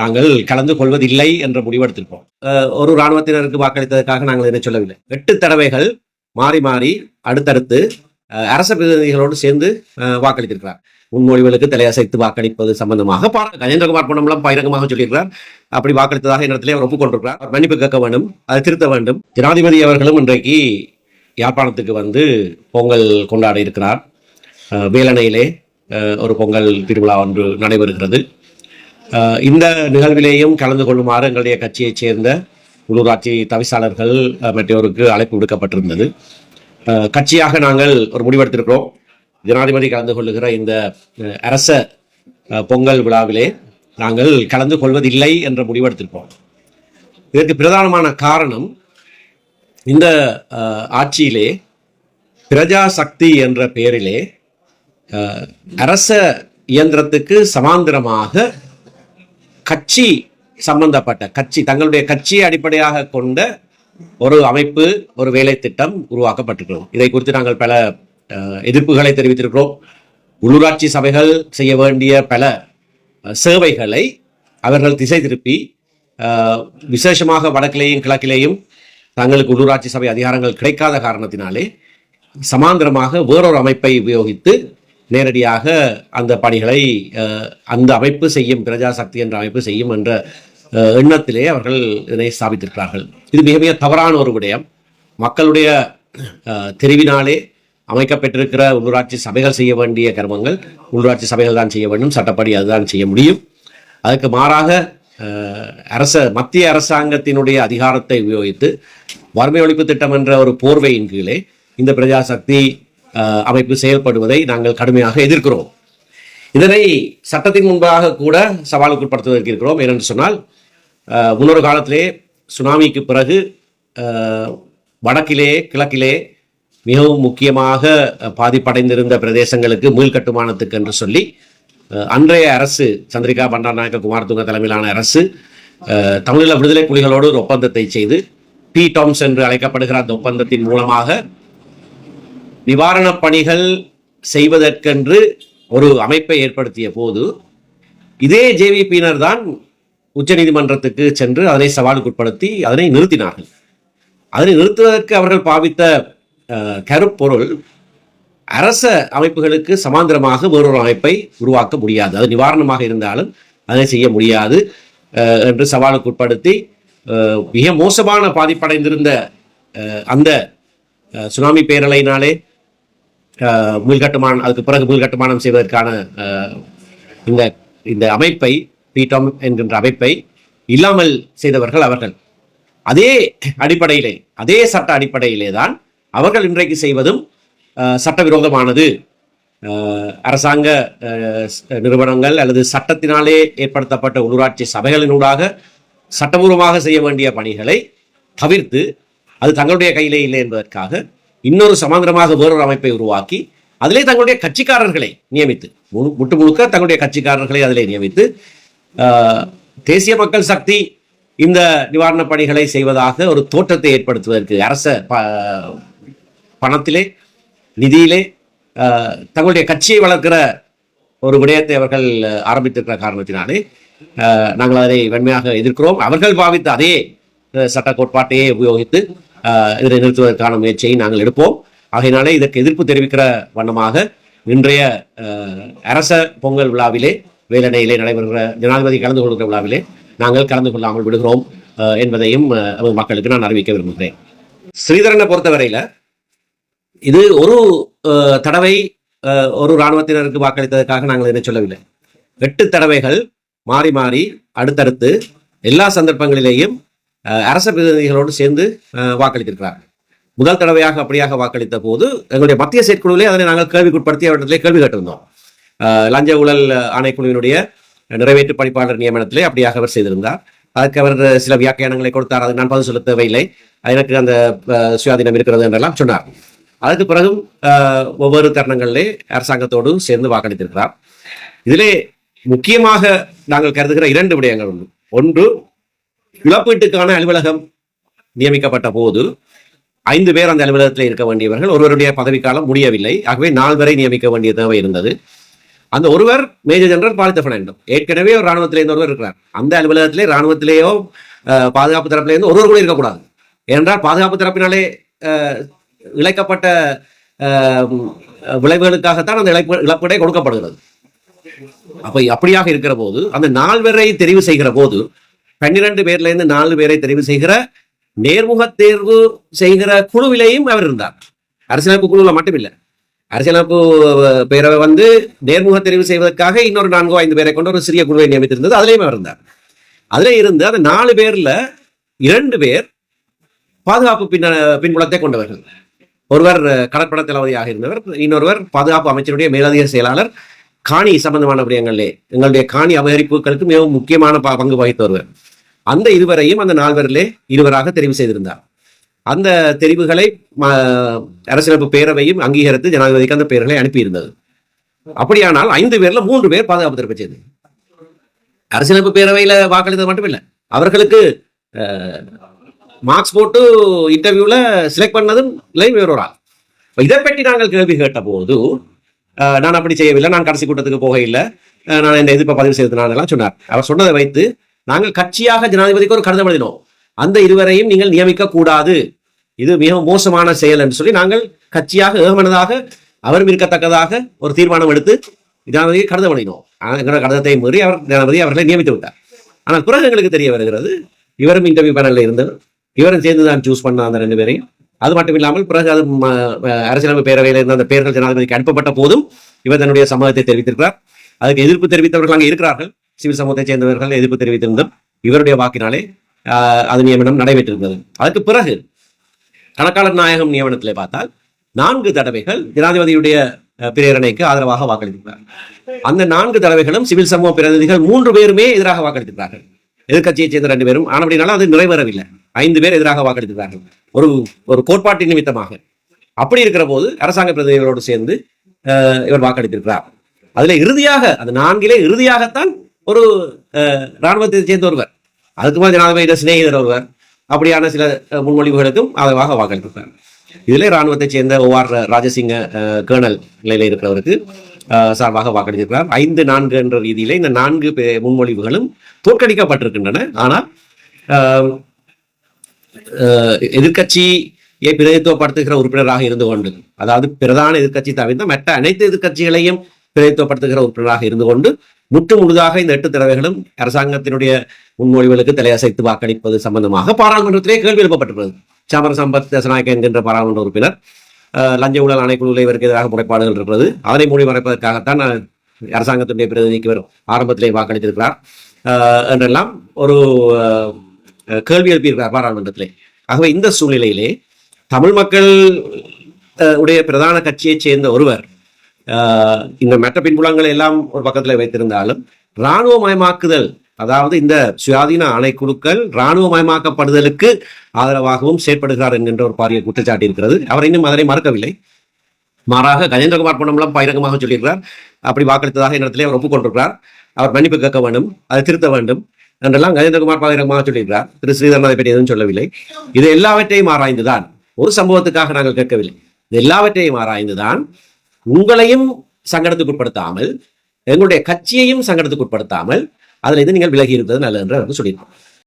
நாங்கள் கலந்து கொள்வதில்லை என்ற முடிவெடுத்திருக்கோம் ஒரு இராணுவத்தினருக்கு வாக்களித்ததற்காக நாங்கள் என்ன சொல்லவில்லை. எட்டு தடவைகள் மாறி மாறி அடுத்தடுத்து அரச பிரதிநிதிகளோடு சேர்ந்து வாக்களித்திருக்கிறார். முன்மொழிவுகளுக்கு தலையசைத்து வாக்களிப்பது சம்பந்தமாக கஜேந்திரகுமார் பொன்னம்பலம் பகிரங்கமாக சொல்லியிருக்கிறார். அப்படி வாக்களித்ததாக என்னிடத்திலே அவர் ஒப்புக்கொண்டிருக்கிறார். அவர் மன்னிப்பு கேட்க வேண்டும் அதை திருத்த வேண்டும். ஜனாதிபதி அவர்களும் இன்றைக்கு யாழ்ப்பாணத்துக்கு வந்து பொங்கல் கொண்டாட இருக்கிறார். வேலனையிலே வேலணையிலே ஒரு பொங்கல் திருவிழா ஒன்று நடைபெறுகிறது. இந்த நிகழ்விலேயும் கலந்து கொள்ளுமாறு எங்களுடைய கட்சியைச் சேர்ந்த உள்ளூராட்சி தவிசாளர்கள் மற்றவருக்கு மற்றோருக்கு அழைப்பு விடுக்கப்பட்டிருந்தது. கட்சியாக நாங்கள் ஒரு முடிவெடுத்திருக்கிறோம். ஜனாதிபதி கலந்து கொள்ளுகிற இந்த அரச பொங்கல் விழாவிலே நாங்கள் கலந்து கொள்வதில்லை என்ற முடிவெடுத்திருக்கோம் இதற்கு பிரதானமான காரணம் இந்த ஆட்சியிலே பிரஜா சக்தி என்ற பெயரிலே அரச இயந்திரத்துக்கு சமாந்திரமாக கட்சி சம்பந்தப்பட்ட கட்சி தங்களுடைய கட்சியை அடிப்படையாக கொண்ட ஒரு அமைப்பு ஒரு வேலை திட்டம் உருவாக்கப்பட்டிருக்கிறோம் இதை குறித்து நாங்கள் பல எதிர்ப்புகளை தெரிவித்திருக்கிறோம். உள்ளூராட்சி சபைகள் செய்ய வேண்டிய பல சேவைகளை அவர்கள் திசை திருப்பி விசேஷமாக வடக்கிலேயும் கிழக்கிலேயும் தங்களுக்கு உள்ளூராட்சி சபை அதிகாரங்கள் கிடைக்காத காரணத்தினாலே சமாந்திரமாக வேறொரு அமைப்பை உபயோகித்து நேரடியாக அந்த பணிகளை அந்த அமைப்பு செய்யும் பிரஜாசக்தி என்ற அமைப்பு செய்யும் என்ற எண்ணத்திலே அவர்கள் இதனை ஸ்தாபித்திருக்கிறார்கள். இது மிக மிக தவறான ஒரு விடயம். மக்களுடைய தெரிவினாலே அமைக்கப்பட்டிருக்கிற உள்ளூராட்சி சபைகள் செய்ய வேண்டிய கர்மங்கள் உள்ளூராட்சி சபைகள் தான் செய்ய வேண்டும் சட்டப்படி அதுதான் செய்ய முடியும். அதுக்கு மாறாக அரச மத்திய அரசாங்கத்தினுடைய அதிகாரத்தை உபயோகித்து வறுமை ஒழிப்பு திட்டம் என்ற ஒரு போர்வையின் கீழே இந்த பிரஜாசக்தி அமைப்பு செயல்படுவதை நாங்கள் கடுமையாக எதிர்க்கிறோம். இதனை சட்டத்தின் முன்பாக கூட சவாலுக்கு உட்படுத்துவதற்கு இருக்கிறோம். ஏனென்று சொன்னால் முன்னொரு காலத்திலே சுனாமிக்கு பிறகு வடக்கிலே கிழக்கிலே மிகவும் முக்கியமாக பாதிப்படைந்திருந்த பிரதேசங்களுக்கு மீள் கட்டுமானத்துக்கு என்று சொல்லி அன்றைய அரசு சந்திரிகா பண்டாரநாயக்க குமாரதுங்க தலைமையிலான அரசு தமிழீழ விடுதலை புலிகளோடு ஒரு ஒப்பந்தத்தை செய்து பி டாம்ஸ் என்று அழைக்கப்படுகிற அந்த ஒப்பந்தத்தின் மூலமாக நிவாரணப் பணிகள் செய்வதற்கென்று ஒரு அமைப்பை ஏற்படுத்திய போது இதே ஜேவிபியினர் தான் உச்சநீதிமன்றத்துக்கு சென்று அதனை சவாலுக்குட்படுத்தி அதனை நிறுத்தினார்கள். அதனை நிறுத்துவதற்கு அவர்கள் பாவித்த கருப்பொருள் அரச அமைப்புகளுக்கு சமாந்திரமாக வேறொரு அமைப்பை உருவாக்க முடியாது. அது நிவாரணமாக இருந்தாலும் அதை செய்ய முடியாது என்று சவாலுக்குட்படுத்தி மிக மோசமான பாதிப்படைந்திருந்த அந்த சுனாமி பேரலையினாலே மீள்கட்டுமானம் அதுக்கு பிறகு மீள்கட்டுமானம் செய்வதற்கான இந்த இந்த அமைப்பை பீட்டம் என்கின்ற அமைப்பை இல்லாமல் செய்தவர்கள் அவர்கள். அதே அடிப்படையிலே அதே சட்ட அடிப்படையிலே தான் அவர்கள் இன்றைக்கு செய்வதும் சட்டவிரோதமானது. அரசாங்க நிறுவனங்கள் அல்லது சட்டத்தினாலே ஏற்படுத்தப்பட்ட உள்ளூராட்சி சபைகளினூடாக சட்டபூர்வமாக செய்ய வேண்டிய பணிகளை தவிர்த்து அது தங்களுடைய கையிலே இல்லை என்பதற்காக இன்னொரு சமாந்திரமாக வேறொரு அமைப்பை உருவாக்கி அதிலே தங்களுடைய கட்சிக்காரர்களை நியமித்து முழு- முட்டு முழுக்க தங்களுடைய கட்சிக்காரர்களை அதிலே நியமித்து ஆஹ், தேசிய மக்கள் சக்தி இந்த நிவாரணப் பணிகளை செய்வதாக ஒரு தோற்றத்தை ஏற்படுத்துவதற்கு அரச ப- பணத்திலே நிதியிலே ஆஹ், தங்களுடைய கட்சியை வளர்க்கிற ஒரு விடயத்தை அவர்கள் ஆரம்பித்திருக்கிற காரணத்தினாலே நாங்கள் அதை வெண்மையாக எதிர்க்கிறோம். அவர்கள் பாவித்த அதே அஹ், சட்ட கோட்பாட்டையே உபயோகித்து இதனை நிறுத்துவதற்கான முயற்சியை நாங்கள் எடுப்போம். ஆகையினாலே இதற்கு எதிர்ப்பு தெரிவிக்கிற வண்ணமாக இன்றைய அரச பொங்கல் விழாவிலே வேலனையிலே நடைபெறுகிற ஜனாதிபதி கலந்து கொள்கிற விழாவிலே நாங்கள் கலந்து கொள்ளாமல் விடுகிறோம் அஹ், என்பதையும் மக்களுக்கு நான் அறிவிக்க விரும்புகிறேன். ஸ்ரீதரனை பொறுத்தவரையில இது ஒரு தடவை ஒரு இராணுவத்தினருக்கு வாக்களித்ததற்காக நாங்கள் என்ன சொல்லவில்லை. எட்டு தடவைகள் மாறி மாறி அடுத்தடுத்து எல்லா சந்தர்ப்பங்களிலேயும் அரச பிரதிநிதிகளோடு சேர்ந்து அஹ், முதல் தடவையாக அப்படியாக வாக்களித்த போது எங்களுடைய மத்திய செயற்குழுவிலே அதனை நாங்கள் கேள்விக்குட்படுத்தி அவரிடத்திலே கேள்வி கேட்டிருந்தோம். அஹ், லஞ்ச ஊழல் ஆணைக்குழுவினுடைய நிறைவேற்று பணிப்பாளர் நியமனத்திலே அப்படியாக அவர் செய்திருந்தார். அதுக்கு அவர் சில வியாக்கியானங்களை கொடுத்தார் அதுக்கு நான் பதில் சொல்ல தேவையில்லை. எனக்கு அந்த சுயாதீனம் இருக்கிறது என்றெல்லாம் சொன்னார். அதுக்கு பிறகும் அஹ், ஒவ்வொரு தருணங்களிலே அரசாங்கத்தோடு சேர்ந்து வாக்களித்திருக்கிறார். இதிலே முக்கியமாக நாங்கள் கருதுகிற இரண்டு விடயங்கள் ஒன்று இழப்பீட்டுக்கான அலுவலகம் நியமிக்கப்பட்ட போது ஐந்து பேர் அந்த அலுவலகத்தில் இருக்க வேண்டியவர்கள். ஒருவருடைய பதவிக்காலம் முடியவில்லை. ஆகவே நால்வரை நியமிக்க வேண்டிய தேவை இருந்தது. அந்த ஒருவர் மேஜர் ஜெனரல் பாலித்த பெர்னாண்டோ. ஏற்கனவே ஒரு ராணுவத்திலே இருந்து ஒருவர் இருக்கிறார். அந்த அலுவலகத்திலே ராணுவத்திலேயோ அஹ், பாதுகாப்பு தரப்பிலே இருந்து ஒருவர் கூட இருக்கக்கூடாது. ஏனென்றால் பாதுகாப்பு தரப்பினாலே இழைக்கப்பட்ட விளைவுகளுக்காகத்தான் அந்த இழப்பு இழப்பீடை கொடுக்கப்படுகிறது. அப்ப அப்படியாக இருக்கிற போது அந்த நால்வரை தெரிவு செய்கிற போது பன்னிரண்டு பேர்ல இருந்து நாலு பேரை தெரிவு செய்கிற நேர்முக தேர்வு செய்கிற குழுவிலேயும் அவர் இருந்தார். அரசியலமைப்பு குழுவில் மட்டுமில்லை. அரசியலமைப்பு பேரவை வந்து நேர்முக தெரிவு செய்வதற்காக இன்னொரு நான்கோ ஐந்து பேரை கொண்டு ஒரு சிறிய குழுவை நியமித்திருந்தது. அதுலேயும் அவர் இருந்தார். அதுல இருந்து அந்த நாலு பேர்ல இரண்டு பேர் பாதுகாப்பு பின்ன பின்புலத்தை கொண்டவர்கள். ஒருவர் கடற்பட தளபதியாக இருந்தவர் இன்னொருவர் பாதுகாப்பு அமைச்சருடைய மேலதிக செயலாளர் காணி சம்பந்தமான விடயங்களிலே எங்களுடைய காணி அபகரிப்புகளுக்கு மிகவும் முக்கியமான ப- பங்கு வகித்து வருவர் அந்த இருவரையும் அந்த நால்வரிலே இருவராக தெரிவு செய்திருந்தார். அந்த தெரிவுகளை அரசியலமைப்பு பேரவையும் அங்கீகரித்து ஜனாதிபதிக்கு அந்த பெயர்களை அனுப்பியிருந்தது. அப்படியானால் ஐந்து பேர்ல மூன்று பேர் பாதுகாப்பு தரப்பை சேர்ந்தது அரசியலமைப்பு பேரவையில வாக்களித்தது மட்டுமில்லை. அவர்களுக்கு மார்க்ஸ் போட்டு இன்டர்வியூல செலக்ட் பண்ணதும் இல்லை வேறொரு இதை பற்றி நாங்கள் கேள்வி கேட்ட போது நான் அப்படி செய்யவில்லை நான் கடைசி கூட்டத்துக்கு போக நான் இந்த எதிர்ப்பை பதிவு செய்ததுனால நான் எல்லாம் சொன்னார். அவர் சொன்னதை வைத்து நாங்கள் கட்சியாக ஜனாதிபதிக்கு ஒரு கடிதம் எழுதினோம். அந்த இருவரையும் நீங்கள் நியமிக்க கூடாது. இது மிக மோசமான செயல் என்று சொல்லி நாங்கள் கட்சியாக ஏகமனதாக அவரும் இருக்கத்தக்கதாக ஒரு தீர்மானம் எடுத்து ஜனாதிபதிக்கு கடிதம் எழுதினோம். ஆனால் எங்களோட கடிதத்தை மீறி அவர் ஜனாதிபதி அவர்களை நியமித்து விட்டார். ஆனால் பிறகு எங்களுக்கு தெரிய வருகிறது இவரும் இன்டர்வியூ பேனலில் இருந்தவர் இவரும் சேர்ந்து தான் சூஸ் பண்ண அந்த ரெண்டு பேரையும். அது மட்டும் இல்லாமல் பிறகு அது அரசியலமைப்பு பேரவையில் இருந்த அந்த பெயர்கள் ஜனாதிபதிக்கு அனுப்பப்பட்ட போதும் இவர் தன்னுடைய சம்மதத்தை தெரிவித்திருக்கிறார். அதுக்கு எதிர்ப்பு தெரிவித்தவர்கள் அங்கே இருக்கிறார்கள். சிவில் சமூகத்தைச் சேர்ந்தவர்கள் எதிர்ப்பு தெரிவித்திருந்தும் இவருடைய வாக்கினாலே ஆஹ், அது நியமனம் நடைபெற்றிருந்தது. அதற்கு பிறகு கணக்காளர் நாயகம் நியமனத்திலே பார்த்தால் நான்கு தடவைகள் ஜனாதிபதியுடைய பிரேரணைக்கு ஆதரவாக வாக்களித்திருக்கிறார். அந்த நான்கு தடவைகளும் சிவில் சமூக பிரதிநிதிகள் மூன்று பேருமே எதிராக வாக்களித்திருக்கிறார்கள். எதிர்கட்சியைச் சேர்ந்த ரெண்டு பேரும். ஆனபடினாலும் அது நிறைவேறவில்லை. ஐந்து பேர் எதிராக வாக்களித்திருக்கிறார்கள். ஒரு ஒரு கோட்பாட்டின் நிமித்தமாக. அப்படி இருக்கிற போது அரசாங்க பிரதிநிதிகளோடு சேர்ந்து இவர் வாக்களித்திருக்கிறார். அதுல இறுதியாக அந்த நான்கிலே இறுதியாகத்தான் ஒரு அஹ், ராணுவத்தை சேர்ந்த ஒருவர். அதுக்கு மாதிரி ஜனாதிபதி சிநேகிதர் ஒருவர். அப்படியான சில முன்மொழிவுகளுக்கும் ஆதரவாக வாக்களித்திருக்கிறார். இதிலே ராணுவத்தைச் சேர்ந்த ஓஆர் ராஜசிங்க அஹ், கேர்னல் நிலையில இருக்கிறவருக்கு சார்பாக வாக்களித்திருக்கிறார். ஐந்து நான்கு என்ற ரீதியிலே இந்த நான்கு பே- முன்மொழிவுகளும் தோற்கடிக்கப்பட்டிருக்கின்றன. ஆனால் எதிர்கட்சியை எதிர்க்கட்சியை பிரதித்துவப்படுத்துகிற உறுப்பினராக இருந்து கொண்டு அதாவது பிரதான எதிர்க்கட்சி தவிர்த்த மற்ற அனைத்து எதிர்க்கட்சிகளையும் பிரதித்துவப்படுத்துகிற உறுப்பினராக இருந்து கொண்டு முற்று முழுதாக இந்த எட்டு தடவைகளும் அரசாங்கத்தினுடைய முன்மொழிவுகளுக்கு தலையசைத்து வாக்களிப்பது சம்பந்தமாக பாராளுமன்றத்திலே கேள்வி எழுப்பப்பட்டுள்ளது சமர சம்பத் தசநாயக்க என்கின்ற பாராளுமன்ற உறுப்பினர் லஞ்ச ஊழல் ஆணைக்குழுவில் இவருக்கு எதிராக முறைப்பாடுகள் இருக்கிறது. அதனை மூடி மறைப்பதற்காகத்தான் அரசாங்கத்தினுடைய பிரதிநிதிக்கு வரும் ஆரம்பத்திலே வாக்களித்திருக்கிறார். அஹ், என்றெல்லாம் ஒரு கேள்வி எழுப்பியிருக்கிறார் பாராளுமன்றத்திலே. ஆகவே இந்த சூழ்நிலையிலே தமிழ் மக்கள் உடைய பிரதான கட்சியைச் சேர்ந்த ஒருவர் இந்த மற்ற பின்புலங்களை எல்லாம் ஒரு பக்கத்தில் வைத்திருந்தாலும் இராணுவமயமாக்குதல் அதாவது இந்த சுயாதீன ஆணைக்குழுக்கள் இராணுவமயமாக்கப்படுதலுக்கு ஆதரவாகவும் செயற்படுகிறார் என்கின்ற ஒரு பாரிய குற்றச்சாட்டு இருக்கிறது. அவர் இன்னும் அதனை மறக்கவில்லை. மாறாக கஜேந்திரகுமார் பொன்னம்பலம் பகிரங்கமாக சொல்லியிருக்கிறார். அப்படி வாக்களித்ததாக என்னிடத்திலே அவர் ஒப்புக்கொண்டிருக்கிறார். அவர் மன்னிப்பு கேட்க வேண்டும் அதை திருத்த வேண்டும் என்றெல்லாம் கஜேந்திரகுமார் பகிரங்கமாக சொல்லியிருக்கிறார். திரு ஸ்ரீதரன் அதை பற்றி எதுவும் சொல்லவில்லை. இது எல்லாவற்றையும் ஆராய்ந்துதான். ஒரு சம்பவத்துக்காக நாங்கள் கேட்கவில்லை. இது எல்லாவற்றையும் ஆராய்ந்துதான் உங்களையும் சங்கடத்துக்கு உட்படுத்தாமல் எங்களுடைய கட்சியையும் சங்கடத்துக்கு உட்படுத்தாமல் அதில் இருந்து நீங்கள் விலகி இருப்பது நல்லது என்று அவருக்கு சொல்லியிருக்கோம்